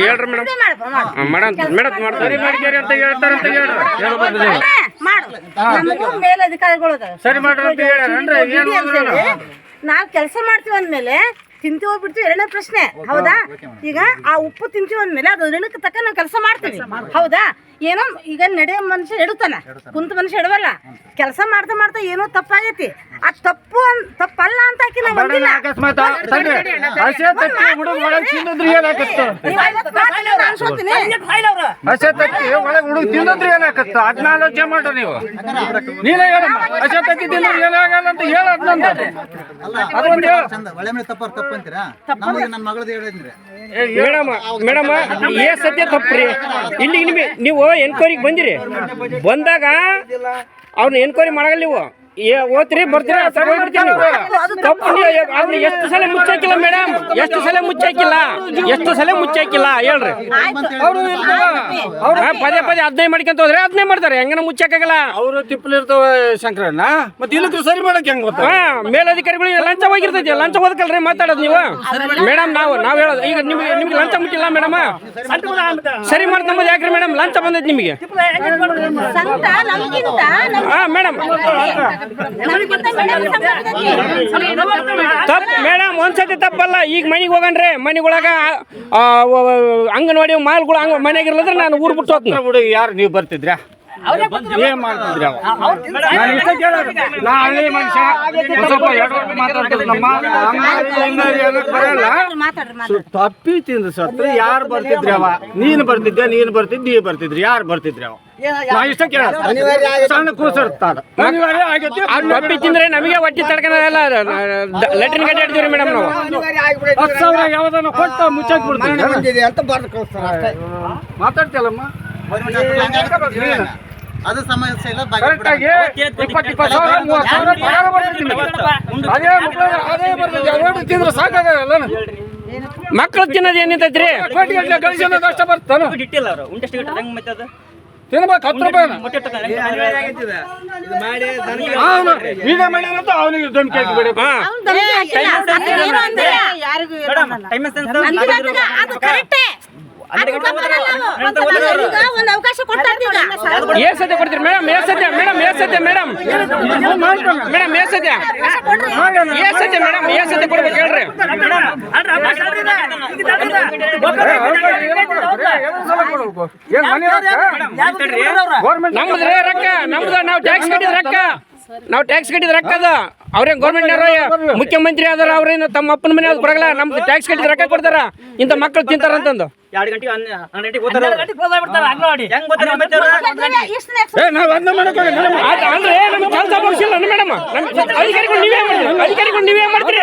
ಹೇಳ್ರಿ ಮೇಡಮ್. ಮಾಡ್ತಾರೆ. ಅಂತ ಅದೇ, ಮಾಡು ನಮಗೂ ಮೇಲಧಿಕಾರಿಗಳು. ಸರಿ ಮಾಡ್ರಿ ಅಂತ ನಾವ್ ಕೆಲಸ ಮಾಡ್ತೀವಿ ಅಂದ್ಮೇಲೆ ತಿಂತೀವಿ ಹೋಗ್ಬಿಡ್ತೀವಿ ಎರಡನೇ ಪ್ರಶ್ನೆ. ಹೌದಾ? ಈಗ ಆ ಉಪ್ಪು ತಿಂತೀವಿ ಅಂದ್ಮೇಲೆ ಅದು ಋಣಕ್ಕೆ ತಕ್ಕ ನಾವು ಕೆಲಸ ಮಾಡ್ತೀವಿ. ಹೌದಾ? ಏನೋ ಈಗ ನಡೆಯೋ ಮನುಷ್ಯ ಎಡತಾನ ಕುಂತ ಮನುಷ್ಯ ಎಡವಲ್ಲ. ಕೆಲಸ ಮಾಡ್ತಾ ಮಾಡ್ತಾ ಏನೋ ತಪ್ಪಾಗೈತಿ. ತಪ್ಪು ಅನ್- ತಪ್ಪಲ್ಲ ಅಂತ ಬಂದಿಲ್ಲ. ಅಕಸ್ಮಾತ್ ತಡ್ರಿ ಹಸೆ ತತ್ತಿ ಹುಡುಗ ಒಳಗೆ ತಿಂದಿದ್ರಿ ಏನಾಕತ್ತು ನೀವು ಐವತ್ತು ಮಾತು ನಾನು ಅನ್ಸೋತೀನಿ. ಹಸೆ ತತ್ತಿ ಒಳಗೆ ಹುಡುಗ ತಿಂದಿದ್ರಿ ಏನಾಕತ್ತು ಅದನ್ನ ಆಲೋಚನೆ ಮಾಡ್ರಿ ನೀವು. ನೀನೇ ಹೇಳಮ್ಮ ಹಸೆ ತತ್ತಿ ತಿಂದ್ರೆ ಏನಾಗಲ್ಲ ಅಂತ ಹೇಳ ಅಲ್ಲ ಅದೊಂದು ಹೇಳು. ಚಂದ ಒಳ್ಳೆ ಮೇಲೆ ತಪ್ಪಾರ ತಪ್ಪಂತೀರಾ ನಮಗೆ ನನ್ನ ಮಗಳದ್ದು ಹೇಳಿದ್ರೆ ಮೇಡಮ್ ಮೇಡಮ್ ಏ ಸತ್ಯ ತಪ್ಪ್ರಿ. ಇಲ್ಲಿ ನಿಮಗೆ ನೀವು ಎನ್ಕ್ವೈರಿಗೆ ಬಂದಿರಿ. ಬಂದಾಗ ಅವ್ರನ್ನ ಎನ್ಕ್ವೈರಿ ಮಾಡಲ್ಲ ನೀವು. ಏ ಓದ್ರಿ ಬರ್ತೀರಾ? ತಪ್ಪು ಅದನ್ನ ಎಷ್ಟು ಸಲ ಮುಚ್ಚಾಕಿಲ್ಲ ಮೇಡಮ್ ಎಷ್ಟು ಸಲ ಮುಚ್ಚಾಕಿಲ್ಲ? ಎಷ್ಟು ಸಲ ಮುಚ್ಚಾಕಿಲ್ಲ? ಹೇಳ್ರಿ. ಅವರು ಹಾ, ಪದೇ ಪದೇ ಹದಿನೈದು ಮಾಡ್ಕೊಂತ ಹೋದ್ರೆ ಹದಿನೈದು ಮಾಡ್ತಾರೆ. ಹೆಂಗನ ಮುಚ್ಚಾಕಾಗಲ್ಲ? ಅವರು ತಿಪ್ಪಲಿರ್ತಾವ ಶಂಕರಣ್ಣ. ಮತ್ತೆ ಇಲ್ಲಕ್ಕೆ ಸರಿ ಮಾಡಕ್ ಹೆಂಗ್ ಗೊತ್ತಾ? ಹಾ ಮೇಲಧಿಕಾರಿಗಳು ಲಂಚ ಹೋಗಿರ್ತೈತಿ. ಲಂಚ ಹೋದಕಲ್ರಿ ಮಾತಾಡೋದು ನೀವು? ಮೇಡಮ್ ನಾವು ನಾವು ಹೇಳೋದು. ಈಗ ನಿಮ್ಗೆ ನಿಮ್ಗೆ ಲಂಚ ಮುಟ್ಟಿಲ್ಲ ಮೇಡಮ್ ಸರಿ ಮಾಡ್ತಂಬುದು ಯಾಕ್ರಿ ಮೇಡಮ್ ಲಂಚ ಬಂದೈತಿ ನಿಮಗೆ? ಹಾ ಮೇಡಮ್ ತಪ್ಪು ಮೇಡಮ್ ಒಂದ್ಸತಿ ತಪ್ಪಲ್ಲ. ಈಗ ಮನೆಗೆ ಹೋಗನ್ರಿ ಮನೆಗೊಳಗ ಅಂಗನವಾಡಿ ಮಾಲ್ಗಳು ಹಂಗ ಮನೆಗೆ ಇರ್ಲದ್ರೆ ನಾನು ಊರ್ ಬಿಟ್ಟು ಹೋಗ್ತೀನಿ. ಯಾರು, ನೀವು ಬರ್ತಿದ್ರಾ? ಏನ್ ಮಾಡ್ತಿದ್ರಿ ಅವ ನಾನು ಇಷ್ಟ ಕೇಳೋದು ನಾ ಹಳ್ಳಿ ಮನುಷ್ಯ ಒಂದ್ ಸ್ವಲ್ಪ ಎರಡು ಮಾತಾಡ್ತಾರೆ ನಮ್ಮ ಹಂಗಾಗಿ ಹಿಂಗಾಗಿ ಅನ್ನಕ್ ಬರಲ್ಲ ಮಾತಾಡ್ರಿ ಮಾತಾಡ್ರಿ ತಪ್ಪಿ ತಿಂದು ಸತ್ರ ಯಾರು ಬರ್ತಿದ್ರಿ ಅವ ನೀನು ಬರ್ತಿದ್ದೆ ನೀನು ಬರ್ತಿದ್ದಿ ನೀ ಬರ್ತಿದ್ರಿ ಯಾರು ಬರ್ತಿದ್ರಿ ಅವ ನಾ ಇಷ್ಟ ಕೇಳೋದು ಸಣ್ಣ ಕೂಸಿರ್ತಾರ ಅನಿವಾರ್ಯ ಆಗೈತಿ ಆ ಟೊಪ್ಪಿ ತಿಂದ್ರೆ ನಮಗೆ ಹೊಟ್ಟಿ ತಡ್ಕೊಳಲ್ಲ ಲೆಟ್ರಿನ್ ಗಡ್ಡೆ ಇಡ್ತೀವಿ ಮೇಡಮ್ ನಾವು ಹತ್ತು ಸಾವಿರ ಯಾವ್ದನ್ನ ಕೊಟ್ಟು ಮುಚ್ಚಾಕ್ ಬಿಡ್ತೀವಿ ಅಂತ ಬರ್ದು ಕಳಿಸ್ತಾರೆ ಮಾತಾಡ್ತಿಯಲ್ಲಮ್ಮ ಅದು ಸಮಸ್ಯೆ ಇಲ್ಲ ಕರೆಕ್ಟ್ ಆಗಿ ಇಪ್ಪತ್ತು ಇಪ್ಪತ್ತು ಸಾವಿರ ಮೂವತ್ತು ಸಾವಿರ ಪಗಾರ ಬರ್ತಿದ್ದೀನಿ ಅದೇ ಮಕ್ಕಳು ಅದೇ ಬರ್ತೈತಿ ಅದೇ ತಿಂದ್ರೆ ಸಾಕಾಗಲ್ಲ ಮಕ್ಕಳು ತಿನ್ನೋದು ಏನಿರ್ತೈತ್ರಿ ಕೋಟಿ ಗಟ್ಟಲೆ ಗಳಿಸೋದು ಅಷ್ಟ ಬರ್ತಾನ. ಇಟ್ಟಿಲ್ಲ ಅವರು. ಉಂಟಷ್ಟು ಇಟ್ಟು ಹೆಂಗ್ ಮತ್ತೆ ಅದು? ತಿನ್ಬೇಕು ಹತ್ತು ರೂಪಾಯಿ ಮೊಟ್ಟೆ ಇಟ್ಟು ಅವನು ಈಗ ಮಾಡ್ಯಾನಂತ ಅವನಿಗೆ ಬಿಡಿ. ಟೈಮ್ ಸೆನ್ಸ್ ಅದು ಕರೆಕ್ಟೇ. ಅದು ತಪ್ಪಲ್ಲ ನಾವು. ಈಗ ಒಂದು ಅವಕಾಶ ಕೊಟ್ಟಾರ್ರಿ ಈಗ. ಏ ಸದ್ಯ ಕೊಡ್ತೀರಿ ಮೇಡಮ್ ಏ ಸದ್ಯ ಮೇಡಮ್ ಏ ಸದ್ಯ ಮೇಡಮ್ ಮೇಡಮ್ ಏ ಸದ್ಯ ಮೇಡಮ್ ಏ ಸದ್ಯ ಕೊಡ್ಬೇಕು ಹೇಳ್ರಿ ನಮ್ದು ರೀ ರೊಕ್ಕ ನಮ್ದು ನಾವು ಟ್ಯಾಕ್ಸ್ ಕಟ್ಟಿದ ರೊಕ್ಕ ನಾವು ಟ್ಯಾಕ್ಸ್ ಕಟ್ಟಿದ ರೊಕ್ಕ ಅದು. ಅವ್ರೇನ್ ಗೌರ್ಮೆಂಟ್ ಮುಖ್ಯಮಂತ್ರಿ ಅದಾರ ಅವ್ರೇನು ತಮ್ಮ ಅಪ್ಪನ ಮನೆ ಅದು ಕೊಡಗಲ್ಲ ನಮ್ದು ಟ್ಯಾಕ್ಸ್ ಕಟ್ಟಿದ ರೊಕ್ಕ ಕೊಡ್ತಾರ. ಇಂಥ ಮಕ್ಕಳು ತಿಂತಾರ ಅಂತಂದು. ಅಂದ್ರೆ ನಮ್ಗೆ ಕೆಲಸ ಮುಗಿಸಿಲ್ಲ ಮೇಡಮ್. ಅಧಿಕಾರಿಗಳು ನೀವೇ ಮಾಡ್ತೀರಿ ಅಧಿಕಾರಿಗಳು ನೀವೇ ಮಾಡ್ತೀರಿ.